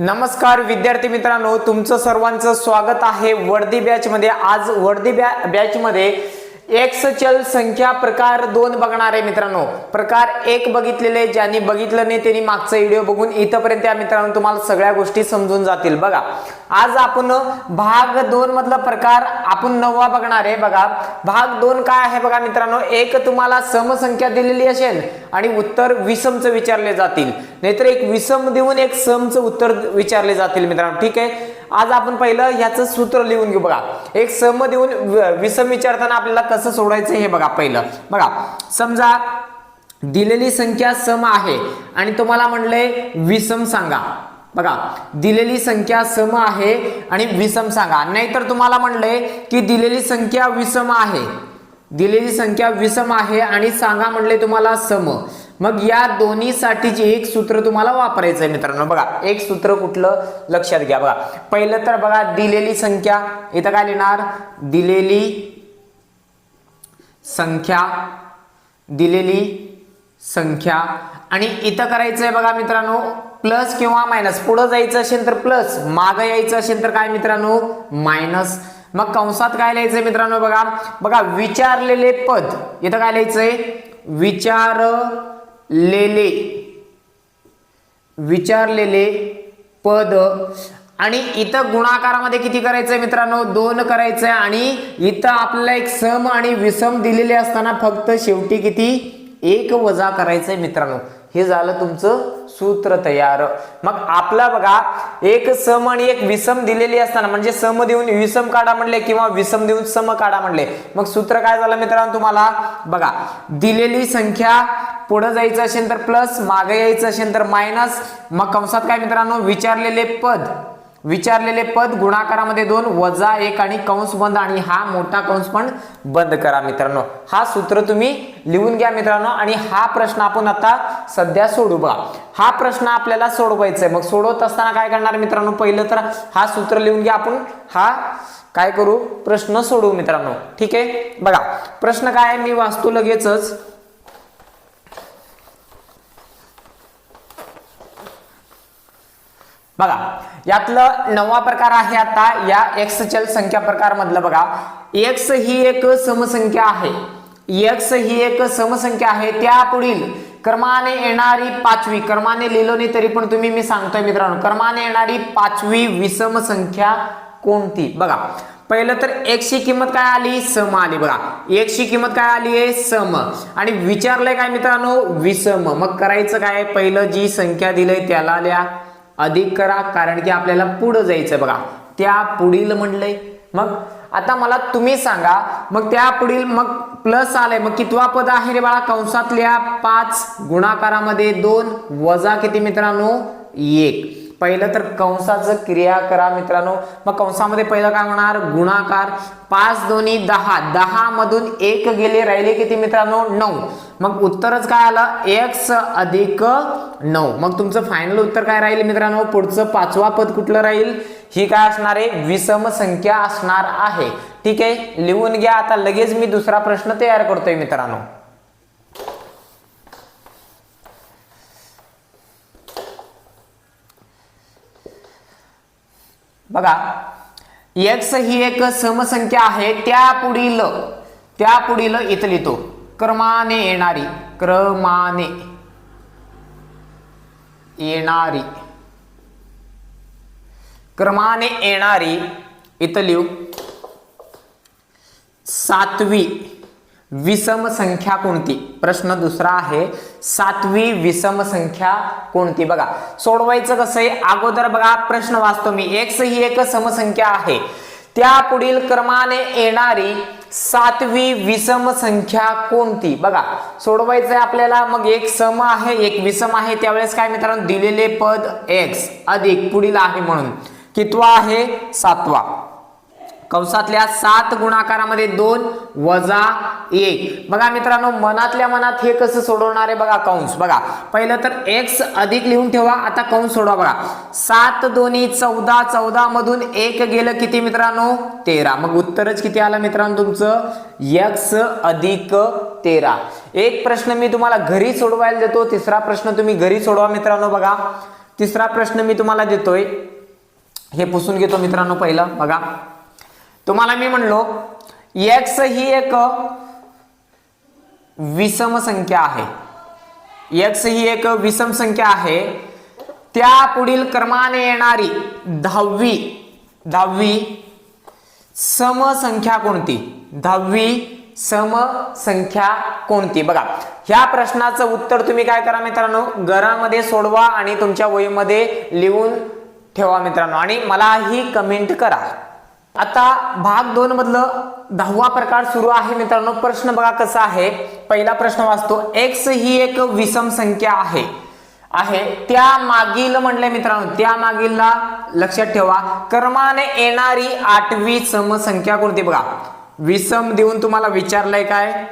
नमस्कार विद्यार्थी मित्रांनो तुमचं सर्वांचं स्वागत आहे वर्दी बॅच मध्ये आज वर्दी बॅ बॅच मध्ये एक्स चल संख्या प्रकार दोन बघणार आहे मित्रांनो. प्रकार एक बघितलेले ज्यांनी बघितलं नाही त्यांनी मागचा व्हिडिओ बघून इथपर्यंत या मित्रांनो तुम्हाला सगळ्या गोष्टी समजून जातील. बघा आज आपण भाग दोन मधला प्रकार आपण नववा बघणार आहे. बघा भाग दोन काय आहे बघा मित्रांनो एक तुम्हाला समसंख्या दिलेली असेल आणि उत्तर विषमचं विचारले जातील. नाहीतर एक विषम देऊन एक समचं उत्तर विचारले जातील मित्रांनो. ठीक आहे? आज आपण पहिलं ह्याचं सूत्र लिहून घेऊ बघा. एक सम देऊन विसम विषम विचारताना आपल्याला कसं सोडायचं हे बघा पहिलं. बघा समजा दिलेली संख्या सम आहे आणि तुम्हाला म्हणलंय विषम सांगा. बघा दिलेली संख्या सम आहे आणि विषम सांगा. नाहीतर तुम्हाला म्हणलंय की दिलेली संख्या विषम आहे. दिलेली संख्या विषम आहे आणि सांगा म्हणले तुम्हाला सम. मग या दोन्हीसाठीचे एक सूत्र तुम्हाला वापरायचं आहे मित्रांनो. बघा एक सूत्र कुठलं? लक्षात घ्या बघा. पहिलं तर बघा दिलेली संख्या. इथं काय लिहिणार? दिलेली संख्या. दिलेली संख्या. आणि इथं करायचं आहे बघा मित्रांनो प्लस किंवा मायनस. पुढं जायचं असेल तर प्लस. मागं यायचं असेल तर काय मित्रांनो? मायनस. मग कंसात काय लिहायचंय मित्रांनो बघा? बघा विचारलेले पद. इथं काय लिहायचंय? लेले. विचारलेले पद. आणि इथं गुणाकारामध्ये किती करायचंय मित्रांनो? दोन करायचंय. आणि इथं आपल्याला एक सम आणि विषम दिलेले असताना फक्त शेवटी किती? एक वजा करायचंय मित्रांनो. हे झालं तुमचं सूत्र तयार. मग आपला बघा एक सम आणि एक विषम दिलेली असताना म्हणजे सम देऊन विषम काढा म्हणले किंवा विषम देऊन सम काढा म्हणले. मग सूत्र काय झालं मित्रांनो तुम्हाला? बघा दिलेली संख्या पुढे जायचं असेल तर प्लस मागे यायचं असेल तर मायनस मग कंसात काय मित्रांनो? विचारलेले पद. विचारलेले पद गुणाकारामध्ये दोन वजा एक आणि कंस बंद आणि हा मोठा कंस पण बंद करा मित्रांनो. हा सूत्र तुम्ही लिहून घ्या मित्रांनो आणि हा प्रश्न आपण आता सध्या सोडू बघा. हा प्रश्न आपल्याला सोडवायचा आहे. मग सोडवत असताना काय करणार मित्रांनो? पहिलं तर हा सूत्र लिहून घ्या आपण. हा काय करू? प्रश्न सोडवू मित्रांनो. ठीक आहे? बघा. प्रश्न काय मी वाचतो लगेचच. बघा यातलं नववा प्रकार आहे आता या एक्स चल संख्या प्रकार मधलं बघा. एक्स ही एक समसंख्या आहे. एक्स ही एक समसंख्या आहे. त्या पुढील क्रमाने येणारी पाचवी क्रमाने लिहिलो नाही तरी पण तुम्ही मी सांगतोय मित्रांनो क्रमाने येणारी पाचवी विषम संख्या कोणती? बघा पहिलं तर एकशी किंमत काय आली? सम आली बघा. एकशी किंमत काय आली आहे? सम. आणि विचारलंय काय मित्रांनो? विषम. मग करायचं काय? पहिलं जी संख्या दिलंय त्याला आल्या अधिक करा कारण की आपल्याला पुढं जायचं बघा. त्या पुढील म्हणलंय मग आता मला तुम्ही सांगा मग त्या पुढील मग प्लस आलंय मग कितवा पद आहे रे बाळा? कंसातल्या पाच गुणाकारामध्ये दोन वजा किती मित्रांनो? एक. पहिलं तर कंसाचं क्रिया करा मित्रांनो. मग कंसामध्ये पहिलं काय होणार? गुणाकार. पाच दोन्ही दहा. दहा मधून एक गेले राहिले किती मित्रांनो? नऊ. मग उत्तरच काय आलं? एक्स अधिक नऊ. मग तुमचं फायनल उत्तर काय राहील मित्रांनो? पुढचं पाचवा पद कुठलं राहील? ही काय असणार आहे? विषम संख्या असणार आहे. ठीक आहे? लिहून घ्या. आता लगेच मी दुसरा प्रश्न तयार करतोय मित्रांनो. बघा. एक्स ही एक समसंख्या आहे. त्या पुढील त्या पुढील इथं लिहितो. क्रमाने येणारी क्रमाने येणारी. क्रमाने येणारी इथं लिहू सातवी विषम संख्या कोणती? प्रश्न दुसरा आहे सातवी विषम संख्या कोणती? बघा सोडवायचं कसं आहे अगोदर बघा प्रश्न वाचतो मी. एक्स ही एक समसंख्या आहे. त्या पुढील क्रमाने येणारी सातवी विषम संख्या कोणती? बघा सोडवायचं आहे आपल्याला मग एक सम आहे एक विषम आहे. त्यावेळेस काय मित्रांनो दिलेले पद एक्स अधिक पुढील आहे म्हणून. कितवा आहे? सातवा. कंसातल्या सात गुणाकारामध्ये दोन वजा एक. बघा मित्रांनो मनातल्या मनात हे कसं सोडवणार आहे बघा कंस. बघा पहिलं तर एक्स अधिक लिहून ठेवा आता कंस सोडवा बघा. सात दोन्ही चौदा चौदा मधून एक गेलं किती मित्रांनो? तेरा. मग उत्तरच किती आलं मित्रांनो तुमचं? एक्स अधिक तेरा. एक प्रश्न मी तुम्हाला घरी सोडवायला देतो तिसरा प्रश्न तुम्ही घरी सोडवा मित्रांनो बघा. तिसरा प्रश्न मी तुम्हाला देतोय. हे पुसून घेतो मित्रांनो पहिलं बघा. तुम्हाला मी म्हणलो एक्स ही एक विषम संख्या आहे. एक्स ही एक विषम संख्या आहे. त्या पुढील क्रमाने येणारी दहावी दहावी समसंख्या कोणती? दहावी समसंख्या कोणती? बघा ह्या प्रश्नाचं उत्तर तुम्ही काय करा मित्रांनो? घरामध्ये सोडवा आणि तुमच्या वहीमध्ये लिहून ठेवा मित्रांनो. आणि मला ही कमेंट करा. आता भाग दोन मधलं दहावा प्रकार सुरू आहे मित्रांनो. प्रश्न बघा कसा आहे. पहिला प्रश्न वाचतो एक्स ही एक विषम संख्या आहे. आहे. त्या मागील म्हणले मित्रांनो त्या मागीलला लक्षात ठेवा. क्रमाने येणारी आठवी समसंख्या कोणती बघा. विषम देऊन तुम्हाला विचारलंय काय?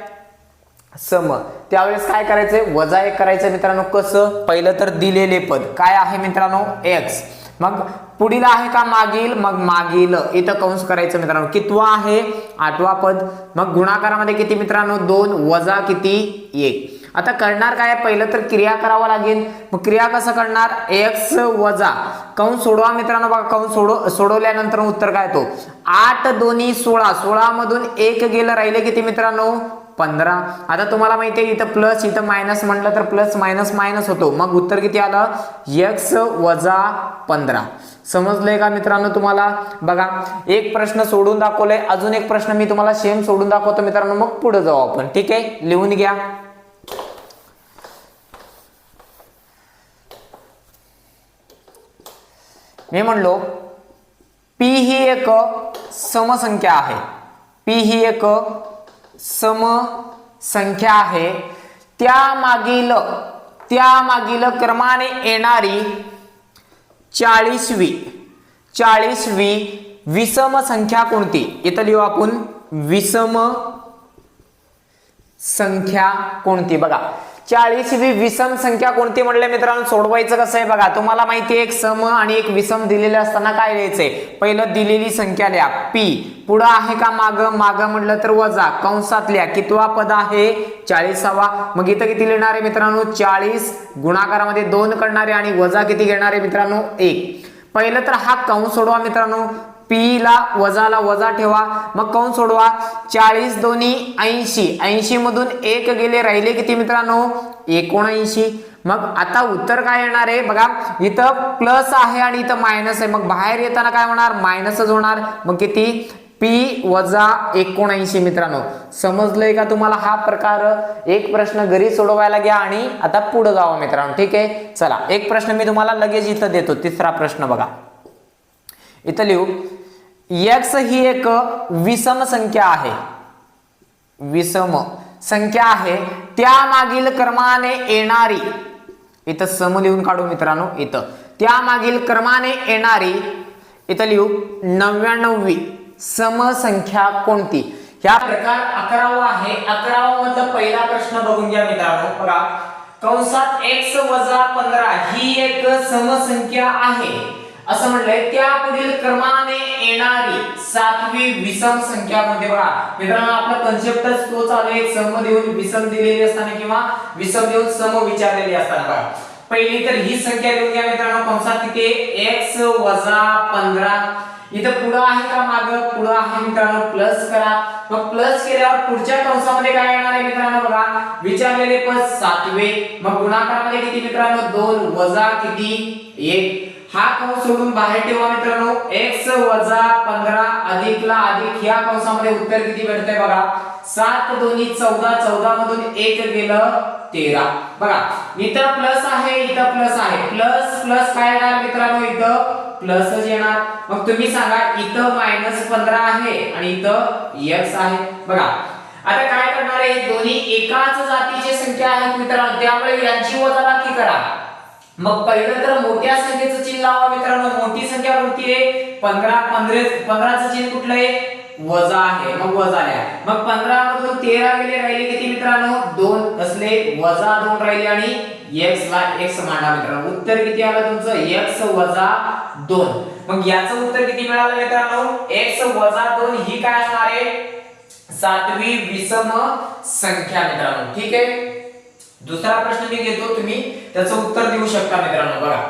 सम. त्यावेळेस काय करायचंय? वजा एक करायचं मित्रांनो. कसं? पहिलं तर दिलेले पद. काय आहे मित्रांनो? एक्स मग पुढील आहे का मागील? मग मागील. इथं कंस करायचं मित्रांनो. कितवा आहे? आठवा पद. मग गुणाकारामध्ये किती मित्रांनो? दोन. वजा किती? एक. आता करणार काय? पहिलं तर क्रिया करावं लागेल. मग क्रिया कसं करणार? एक्स वजा. कंस सोडवा मित्रांनो. बघा कंस सोडव सोडवल्यानंतर उत्तर काय तो आठ दोन्ही सोळा. सोळा मधून एक गेलं राहिले किती मित्रांनो? पंधरा. आता तुम्हाला माहिती आहे इथं प्लस इथं मायनस म्हटलं तर प्लस मायनस मायनस होतो. मग उत्तर किती आलं? एक्स वजा पंधरा. समजलंय का मित्रांनो तुम्हाला? बघा एक प्रश्न सोडून दाखवलाय. अजून एक प्रश्न मी तुम्हाला सेम सोडून दाखवतो मित्रांनो. मग पुढे जाऊ आपण. ठीक आहे? लिहून घ्या. मी म्हणलो पी ही एक समसंख्या आहे. पी ही एक सम संख्या आहे. त्यामागील त्यामागील क्रमाने येणारी चाळीसवी चाळीसवी विषम संख्या कोणती? इथं लिहू आपण. विषम संख्या कोणती? बघा. चाळीस चाळीसवी विषम संख्या कोणती म्हणले मित्रांनो? सोडवायचं कसं आहे बघा तुम्हाला माहिती आहे एक सम आणि एक विषम दिलेले असताना काय लिहायचंय? पहिलं दिलेली संख्या लिहा पी पुढं आहे का माग? माग म्हटलं तर वजा. कंसात लिहा कितवा पद आहे? चाळीसावा. मग इथं किती लिहिणार आहे मित्रांनो? चाळीस. गुणाकारामध्ये दोन करणारे आणि वजा किती घेणारे मित्रांनो? एक. पहिलं तर हा कंस सोडवा मित्रांनो. पी ला वजाला वजा ठेवा. मग कौन सोडवा? चाळीस दोन्ही ऐंशी. ऐंशी मधून एक गेले राहिले किती मित्रांनो? एकोणऐंशी. मग आता उत्तर काय येणार आहे? बघा इथं प्लस आहे आणि इथं मायनस आहे. मग बाहेर येताना काय होणार? मायनसच होणार. मग किती? पी वजा एकोणऐंशी मित्रांनो. समजलंय का तुम्हाला हा प्रकार? एक प्रश्न घरी सोडवायला घ्या आणि आता पुढे जावा मित्रांनो. ठीक आहे? चला एक प्रश्न मी तुम्हाला लगेच इथं देतो. तिसरा प्रश्न बघा. इथं लिहू. एक्स ही एक विषम संख्या आहे. विषम संख्या आहे. त्यामागील क्रमाने येणारी इथं सम लिहून काढू मित्रांनो इथं. त्यामागील क्रमाने येणारी इथं लिहू नव्याण्णवी समसंख्या कोणती? ह्या प्रकार अकरावा आहे. अकरावा मधला पहिला प्रश्न बघून घ्या मित्रांनो. बघा कंसात एक्स वजा पंधरा ही एक समसंख्या आहे. असं म्हटलंय त्या पुढील क्रमाने येणारी सातवी विषम संख्या कोणती बघा. मित्रांनो आपला कन्सेप्टच तो चालू आहे सम देऊन विषम दिलेली असताना किंवा विषम देऊन सम विचारलेली असताना बघा. पहिली तर ही संख्या लिहून घ्या मित्रांनो कंसात तिथे एक्स वजा पंधरा. इथं पुढं आहे का माग? पुढं आहे मित्रांनो प्लस करा. मग प्लस केल्यावर पुढच्या कंसामध्ये काय येणार आहे मित्रांनो बघा? विचारलेले पद सातवे. मग गुणाकारामध्ये किती मित्रांनो? दोन. वजा किती? एक. हा कंस सोडून बाहेर ठेवा मित्रांनो. एक्स वजा पंधरा अधिकला अधिक ह्या कंसामध्ये उत्तर किती भेटतंय बघा. सात दोन्ही चौदा चौदा मधून एक गेलं तेरा. बघा इथं प्लस आहे इथं प्लस आहे. प्लस प्लस काय येणार मित्रांनो इथं? प्लसच येणार. मग तुम्ही सांगा इथं मायनस पंधरा आहे आणि इथं एक्स आहे. बघा आता काय करणार आहे? दोन्ही एकाच जातीची संख्या आहेत मित्रांनो. त्यामुळे यांची वजाबाकी करा. मग पहिलं तर मोठ्या संख्येचं चिन्ह लावा मित्रांनो. मोठी संख्या कोणती आहे? पंधरा पंधरा पंधराचं चिन्ह कुठलं आहे? वजा आहे. मग वजा आहे. मग पंधरा मधून तेरा गेले राहिले किती मित्रांनो? दोन असले वजा दोन राहिले आणि एक्स ला एक्स मांडा मित्रांनो. उत्तर किती आलं तुमचं? एक्स वजा दोन. मग याचं उत्तर किती मिळालं मित्रांनो? एक्स वजा दोन ही काय असणार आहे? सातवी विषम संख्या मित्रांनो. ठीक आहे? दुसरा प्रश्न मी घेतो तुम्ही त्याचं उत्तर देऊ शकता मित्रांनो बघा.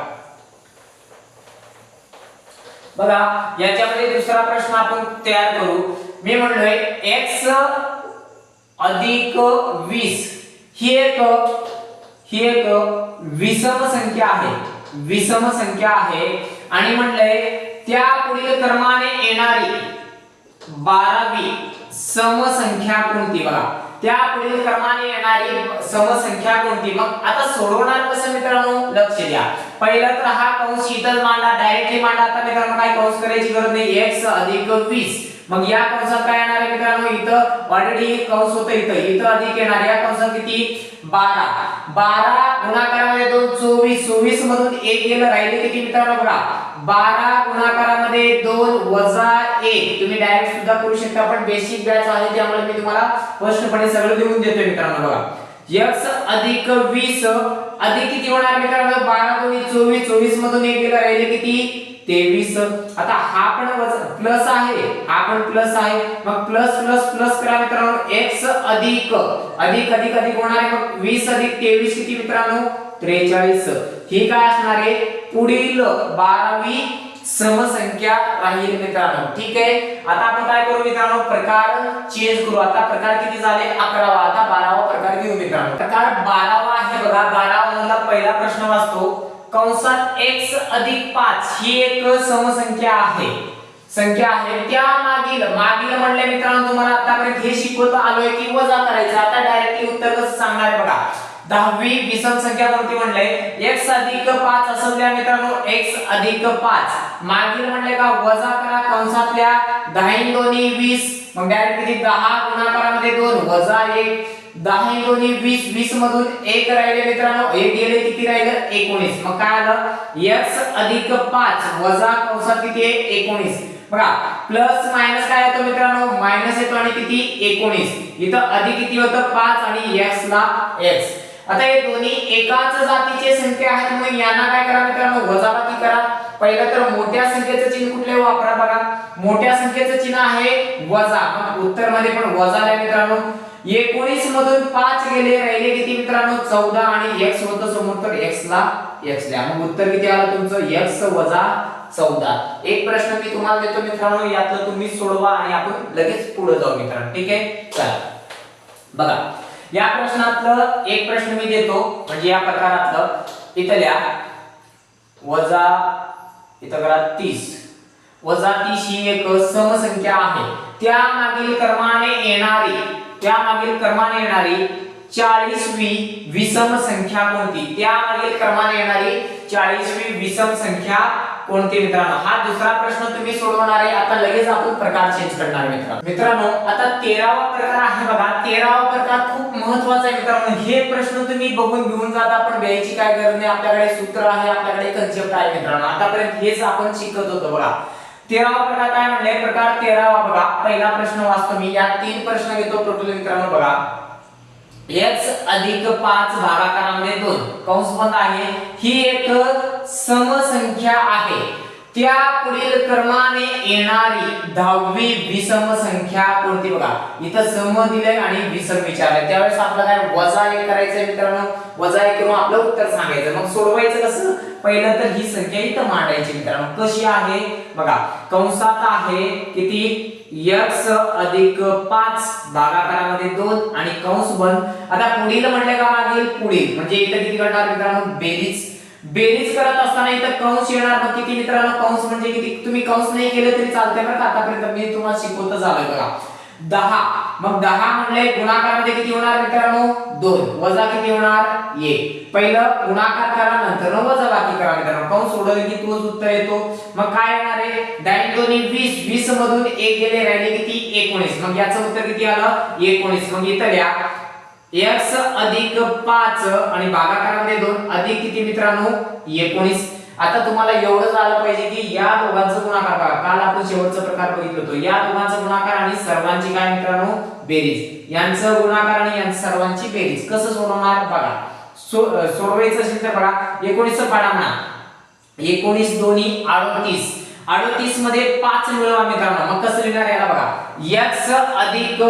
बघा याच्यामध्ये दुसरा प्रश्न आपण तयार करू. मी म्हणलोय एक्स अधिक वीस. ही एक ही एक विषम संख्या आहे. विषम संख्या आहे. आणि म्हणलंय त्या पुढील क्रमाने येणारी बारावी. समसंख्या कोणती बघा? त्या पुढील क्रमाने येणारी समसंख्या कोणती? मग आता सोडवणार कसं मित्रांनो? लक्ष द्या. पहिला तर हा कंस शीतल मांडा डायरेक्टली मांडा. आता मित्रांनो काय कंस करायची गरज नाही. एक्स अधिक वीस. मग या कंसात काय येणार आहे मित्रांनो? इथं ऑलरेडी कंस होतं इथं. इथं अधिक येणार. या कंसात किती? 12 12 गुणाकारामध्ये 2 24 24 मधून एक गेलं. राहिले किती मित्रांनो बघा? 12 गुणाकारामध्ये दोन वजा एक. तुम्ही डायरेक्ट सुद्धा करू शकता पण बेसिक बॅच आहे त्यामुळे मी तुम्हाला स्पष्टपणे सगळं देऊन देतोय मित्रांनो बघा. एक्स अधिक वीस अधिक किती होणार मित्रांनो? 12 दोन्ही 24 24 मधून एक गेलं. राहिले किती? तेवीस. आता हा पण प्लस आहे हा पण प्लस आहे. मग प्लस प्लस प्लस करा मित्रांनो एक्स अधिक. अधिक अधिक अधिक होणार आहे. मग वीस अधिक तेवीस किती मित्रांनो? त्रेचाळीस. ही काय असणार आहे? पुढील बारावी समसंख्या राहील मित्रांनो. ठीक आहे? आता आपण काय करू मित्रांनो? प्रकार चेंज करू. आता प्रकार किती झाले? अकरावा. आता बारावा प्रकार घेऊ मित्रांनो. प्रकार बारावा आहे बघा. बारावा मधला पहिला प्रश्न वाचतो. कंसात एक्स अधिक पाच ही एक समसंख्या आहे. संख्या आहे त्या मागील. मागील म्हणले मित्रांनो तुम्हाला आतापर्यंत हे शिकवत आलोय की वजा करायचं. आता डायरेक्टली उत्तर कसं सांगणार बघा. दहावी विषम संख्या कोणती म्हणले एक्स अधिक पाच असं द्या मित्रांनो एक्स अधिक पाच. मागील म्हणले का वजा करा कंसातल्या. दहा दोन्ही वीस. मग डायरेक्ट किती? 10 गुणाकारामध्ये दोन. वजा एक. दहा दोन्ही वीस वीस मधून एक राहिले मित्रांनो. एक गेले किती राहिलं? एकोणीस. मग काय आलं? एक्स अधिक पाच वजा कंसात किती आहे? एकोणीस. बघा प्लस मायनस काय येतो मित्रांनो? मायनस येतो आणि किती? एकोणीस. इथं अधिक किती होतं? पाच आणि एक्स ला एक्स आता हे दोन्ही एकाच जातीचे संख्या आहेत म्हणून यांना काय करा मित्रांनो? वजाबाकी करा. पहिलं तर मोठ्या संख्येचं चिन्ह कुठले वापरा बघा. मोठ्या संख्येचं चिन्ह आहे वजा. मग उत्तरमध्ये पण वजा आहे मित्रांनो. एकोणीस मधून पाच गेले राहिले किती मित्रांनो? चौदा आणि एक्स होतं समोर तर एक्स ला एक्स द्या. मग उत्तर किती आलं तुमचं? एक्स वजा चौदा. एक प्रश्न मी तुम्हाला देतो मित्रांनो यातलं तुम्ही सोडवा आणि आपण लगेच पुढे जाऊ मित्रांनो. ठीक आहे? चला. बघा या प्रश्नातलं एक प्रश्न मी देतो. म्हणजे या प्रकारातलं. इथल्या वजा इथं करा तीस. वजा तीस ही एक समसंख्या आहे. त्या मागील क्रमाने येणारी त्यामागील क्रमाने येणारी चाळीसवी विषम संख्या कोणती? त्या मागील क्रमाने येणारी चाळीसवी विषम संख्या कोणती मित्रांनो? हा दुसरा प्रश्न तुम्ही सोडवणार आहे. आता लगेच आपण प्रकार चेंज करणार मित्रांनो. मित्रांनो आता तेरावा प्रकार आहे बघा. तेरावा प्रकार खूप महत्त्वाचा आहे मित्रांनो. हे प्रश्न तुम्ही बघून घेऊन जाता पण द्यायची काय गरज नाही. आपल्याकडे सूत्र आहे आपल्याकडे कन्सेप्ट आहे मित्रांनो. आतापर्यंत हेच आपण शिकत होतो बघा. तेरावा प्रकार काय म्हणले? प्रकार तेरावा बघा. पहिला प्रश्न वाचतो मी. या तीन प्रश्न घेतो टोटल मित्रांनो बघा. X अधिक पाच भागाकारामध्ये दोन. कंस बंद आहे. ही एक समसंख्या आहे. त्या पुढील क्रमाने येणारी दहावी विषम संख्या कोणती बघा. इथं सम दिलंय आणि विषम विचारलंय. त्यावेळेस आपलं काय वजा एक करायचंय मित्रांनो. वजा एक करून आपलं उत्तर सांगायचं. मग सोडवायचं कसं? पहिलं तर ही संख्या इथं मांडायची मित्रांनो. कशी आहे? बघा कंसात आहे किती? x अधिक पाच भागाकारामध्ये दोन आणि कंस बंद आता पुढील म्हणले का मागील? पुढील. म्हणजे इथं किती करणार मित्रांनो? बेरीज. बेरीज करत असताना इथं कंस येणार. मग किती मित्रांनो? कंस म्हणजे किती? तुम्ही कंस नाही केलं तरी चालते बरं का? आतापर्यंत मी तुम्हाला शिकवत झालोय बघा. दहा. मग दहा म्हणले गुणाकारामध्ये किती होणार मित्रांनो? दोन. वजा किती होणार? एक. पहिलं गुणाकार करा नंतर वजा बाकी करा मित्रांनो. पाऊस सोडवले की तोच उत्तर येतो. मग काय येणार आहे? डाईन दोन्ही वीस. वीस मधून एक गेले राहिले किती? एकोणीस. मग याचं उत्तर किती आलं? एकोणीस. मग इथं लिहा. एक्स अधिक पाच आणि भागाकारामध्ये दोन अधिक किती मित्रांनो? एकोणीस. आता तुम्हाला एवढंच आलं पाहिजे की या दोघांचा गुणाकार बघा काल आपण शेवटचा प्रकार बघितलं होतो या दोघांचा गुणाकार आणि सर्वांची काय मित्रांनो? बेरीज. यांचं गुणाकार आणि यांची सर्वांची बेरीज. कसं सोडवणार? बघा. सोडवायचं असेल तर बघा. एकोणीस पाडा म्हणा. एकोणीस दोन्ही अडतीस. अडतीसमध्ये पाच मिळवा मित्रांनो मग कसं लिहिणार याला बघा. x अधिक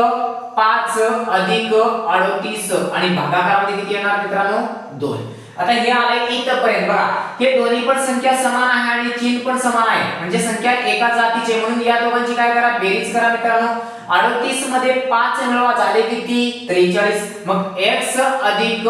पाच अधिक अडतीस आणि भागाकारामध्ये किती येणार मित्रांनो? दोन. आता हे आलंय इथपर्यंत. बघा हे दोन्ही पण संख्या समान आहे आणि चिन्ह पण समान आहे. म्हणजे संख्या एका जातीचे. म्हणून या दोघांची काय करा? बेरीज करा मित्रांनो. 38 मध्ये 5 मिळवा. झाले किती? 43 मग x अधिक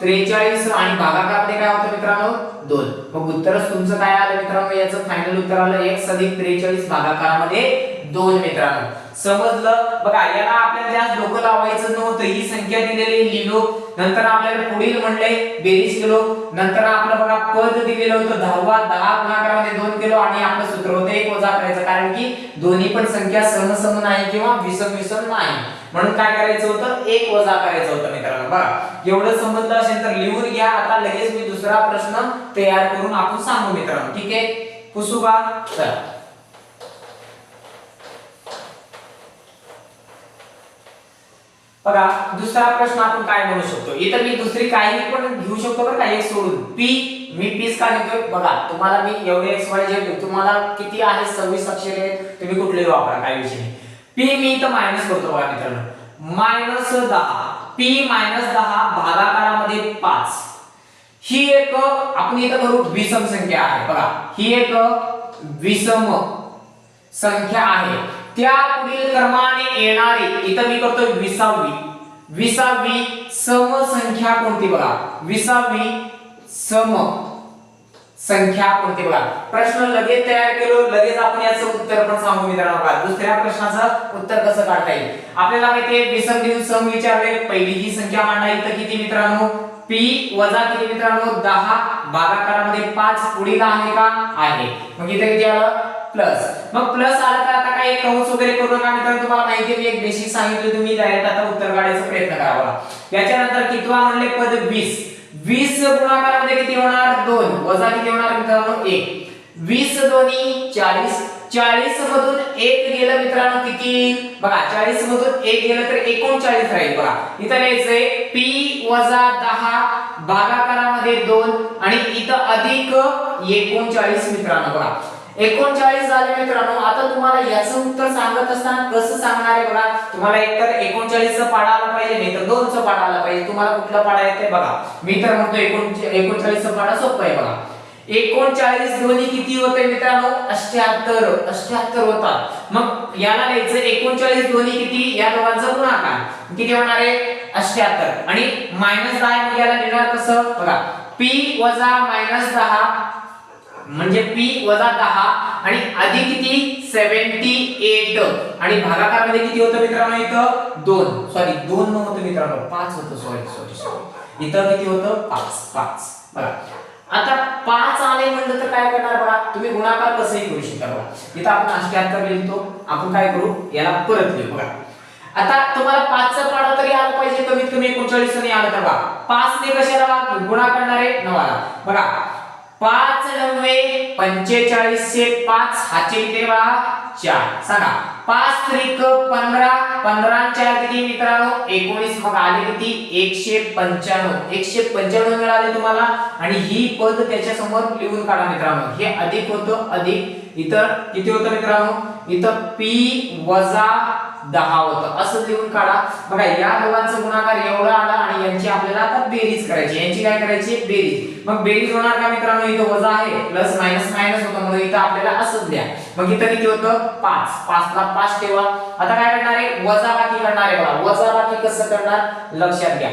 43 आणि भागाकारने काय होतं मित्रांनो? दोन. मग उत्तरच तुमचं काय आलं मित्रांनो? याचं फायनल उत्तर आलं एक अधिक 43 भागाकारामध्ये दोन मित्रांनो. समजलं? बघा याला आपल्याला जास्त डोकं लावायचं नव्हतं. ही संख्या दिलेली लिहिलो नंतर आपल्याला पुढील म्हणले बेरीज किलो. नंतर आपलं बघा पद दिलेलं होतं दहावा. दहा गुणाकारामध्ये दोन किलो आणि आपलं सूत्र होतं एक वजा करायचं. कारण की दोन्ही पण संख्या समसम नाही किंवा विसम विसम नाही. म्हणून काय करायचं होतं? एक वजा करायचं होतं मित्रांनो. बघा एवढं समजलं असेल तर लिहून घ्या. आता लगेच मी दुसरा प्रश्न तयार करून आपण सांगू मित्रांनो. ठीक आहे? पुसू का? चला. बघा दुसरा प्रश्न आपण काय म्हणू शकतो? इथं मी दुसरी काही पण घेऊ शकतो बरं का एक सोडून. पी मी पीस का घेतोय? बघा तुम्हाला मी एवढे एक्स वाय जे तुम्हाला किती आहे? सव्वीस अक्षरे आहेत. तुम्ही कुठलेही वापरा काही विषय नाही. पी मी इथं मायनस करतो बघा मित्रांनो. मायनस दहा. पी मायनस दहा भागाकारामध्ये पाच. ही एक आपण इथं करू विषम संख्या आहे. बघा ही एक विषम संख्या आहे. त्या पुढील क्रमाने येणारी इथं मी करतो विसावी. विसावी सम संख्या कोणती बघा? विसावी सम संख्या कोणती बघा? प्रश्न लगेच तयार केलो लगेच आपण याचं उत्तर पण सांगू मित्रांनो बघा. दुसऱ्या प्रश्नाचं उत्तर कसं काढता येईल? आपल्याला माहिती आहे देऊन सम विचारले. पहिली ही संख्या मांडा. इथं किती मित्रांनो? पी वजा किती मित्रांनो? दहा. भागाकारामध्ये पाच पुढील आहे का? आहे. मग इथे किती आलं? प्लस. मग प्लस आलं तर आता काय कंस वगैरे करू नका मित्रांनो तुम्हाला माहिती मी एक बेसिक सांगितलं तुम्ही डायरेक्ट आता उत्तर काढायचा प्रयत्न करावा याच्यानंतर कितवा म्हणले पद वीस. वीस गुणाकारामध्ये किती होणार? दोन. वजा किती होणार मित्रांनो? एक. वीस दोन्ही 40 40 मधून एक गेलं मित्रांनो किती? बघा 40 मधून एक गेलं तर 39 राहील बघा. इथं लिहायचंय पी वजा दहा भागाकारामध्ये दोन आणि इथं अधिक 39 मित्रांनो बघा. एकोणचाळीस झाले मित्रांनो. आता तुम्हाला याचं उत्तर सांगत असताना कसं सांगणार आहे बघा. तुम्हाला एकतर एकोणचाळीसचं पाडा आला पाहिजे नाही तर दोनचं पाडा आला पाहिजे. तुम्हाला कुठला पाडा येते बघा. मी तर म्हणतो एकोण पाडा सोपं आहे बघा. एकोणचाळीस दोन्ही किती होते मित्रांनो? अष्ट्याहत्तर अष्ट्याहत्तर होतात. मग याला लिहायचं एकोणचाळीस दोन्ही किती? या दोघांचा गुणाकार. किती होणार आहे? अष्ट्याहत्तर आणि मायनस दहा याला लिहिणार कसं? बघा. पी वजा मायनस दहा म्हणजे पी वजा दहा आणि अधिक किती? सेव्हन्टी एट आणि भागाकारमध्ये किती होतं मित्रांनो इथं? दोन. सॉरी दोन नव्हतं मित्रांनो पाच होतं. सॉरी सॉरी सॉरी इथं किती होतं? पाच पाच. बघा. आता पाच आले म्हणलं तर काय करणार बघा? तुम्ही गुणाकार कसंही करू शकता बघा. इथं आपण अष्ट्याहत्तर लिहितो. आपण काय करू? याला परत लिहू बघा. आता तुम्हाला पाचचं पाडा तरी आलं पाहिजे. कमीत कमी एकोणचाळीस आलं तर बघा. पाच ने कशाला गुणा करणार आहे नवाला. बघा. पाच नव्वे पंचेचाळीसशे पाच हाचे किती बघा चार. सांगा पाच त्रिक पंधरा पंधरा चार किती मित्रांनो? एकोणीस मग आले किती? एकशे पंच्याण्णव. एकशे पंच्याण्णव मिळाले तुम्हाला आणि ही पद त्याच्यासमोर लिहून काढा मित्रांनो. हे अधिक होतं अधिक. इथं किती होतं मित्रांनो? इथं पी वजा दहा होतं. असं लिहून काढा. बघा या दोघांचा गुणाकार एवढा आला आणि यांची आपल्याला आता बेरीज करायची. यांची काय करायची? बेरीज. मग बेरीज होणार का मित्रांनो? इथं वजा आहे. प्लस मायनस मायनस होतं. म्हणून इथं आपल्याला असंच द्या मग इथं किती होतं? पाच. पाच ला पाच ठेवा. आता काय करणार आहे? वजा बाकी करणार आहे. बघा वजा बाकी कसं करणार? लक्षात घ्या.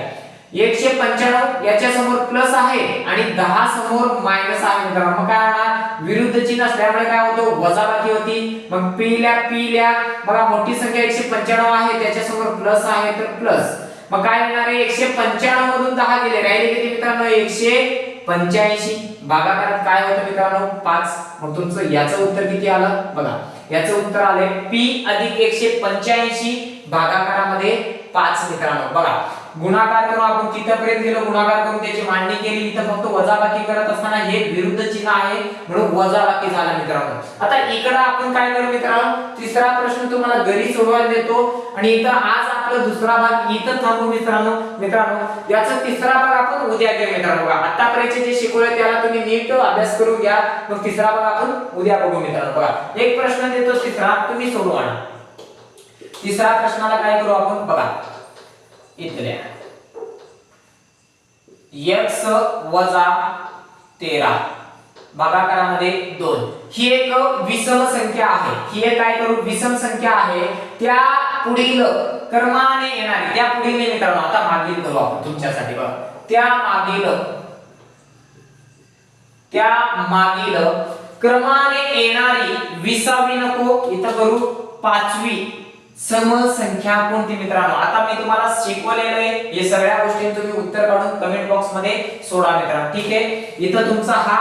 एकशे पंच्याण्णव याच्या समोर प्लस आहे आणि दहा समोर मायनस आहे मित्रांनो. मग काय होणार? विरुद्ध चिन्ह असल्यामुळे काय होतं? वजाबाकी होती. मग पिल्या पिल्या. बघा मोठी संख्या एकशे पंच्याण्णव आहे त्याच्यासमोर प्लस आहे तर प्लस मग काय येणार आहे? एकशे पंच्याण्णव मधून दहा गेले. राहिले किती मित्रांनो? एकशे पंच्याऐंशी. भागाकारात काय होतं मित्रांनो? पाच. मग तुमचं याचं उत्तर किती आलं? बघा याचं उत्तर आले पी अधिक एकशे पंच्याऐंशी. भागाकारामध्ये पाच मित्रांनो. बघा गुणाकार करून आपण तिथपर्यंत गेलो गुणाकार करून त्याची मांडणी केली इथं फक्त वजाबाकी करत असताना हे विरुद्ध चिन्ह आहे म्हणून वजाबाकी झाला मित्रांनो. आता इकडं आपण काय करू मित्रांनो? तिसरा प्रश्न तुम्हाला घरी सोडवायला देतो आणि इथं आज आपला दुसरा भाग इथं थांबू मित्रांनो. मित्रांनो याचा तिसरा भाग आपण उद्या घेऊ मित्रांनो. बघा आतापर्यंत जे शिकवलंय त्याला तुम्ही नीट अभ्यास करून घ्या. मग तिसरा भाग आपण उद्या बघू मित्रांनो. बघा एक प्रश्न देतो तिसरा तुम्ही सोडवा तिसरा प्रश्नाला काय करू आपण? बघा इथल्या. एक्स वजा तेरा. भागाकारामध्ये दोन. ही एक विषम संख्या आहे. ही एक काय करू? विषम संख्या आहे. त्या पुढील क्रमाने येणारी त्या पुढील मित्रांनो आता मागील करू आपण तुमच्यासाठी बघा. त्या मागील त्या मागील क्रमाने येणारी विसावी नको इथं करू पाचवी. समसंख्या कोणती मित्रांनो. आता मी तुम्हाला शिकवलेलं आहे हे सगळ्या गोष्टी तुम्ही उत्तर काढून कमेंट बॉक्समध्ये सोडा मित्रांनो. ठीक आहे? इथं तुमचा हा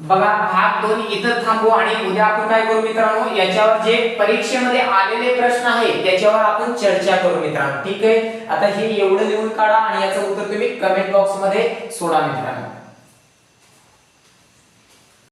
बघा भाग दोन इथं थांबू आणि उद्या आपण काय करू मित्रांनो? याच्यावर जे परीक्षेमध्ये आलेले प्रश्न आहेत त्याच्यावर आपण चर्चा करू मित्रांनो. ठीक आहे? आता हे एवढं लिहून काढा आणि याचं उत्तर तुम्ही कमेंट बॉक्समध्ये सोडा मित्रांनो.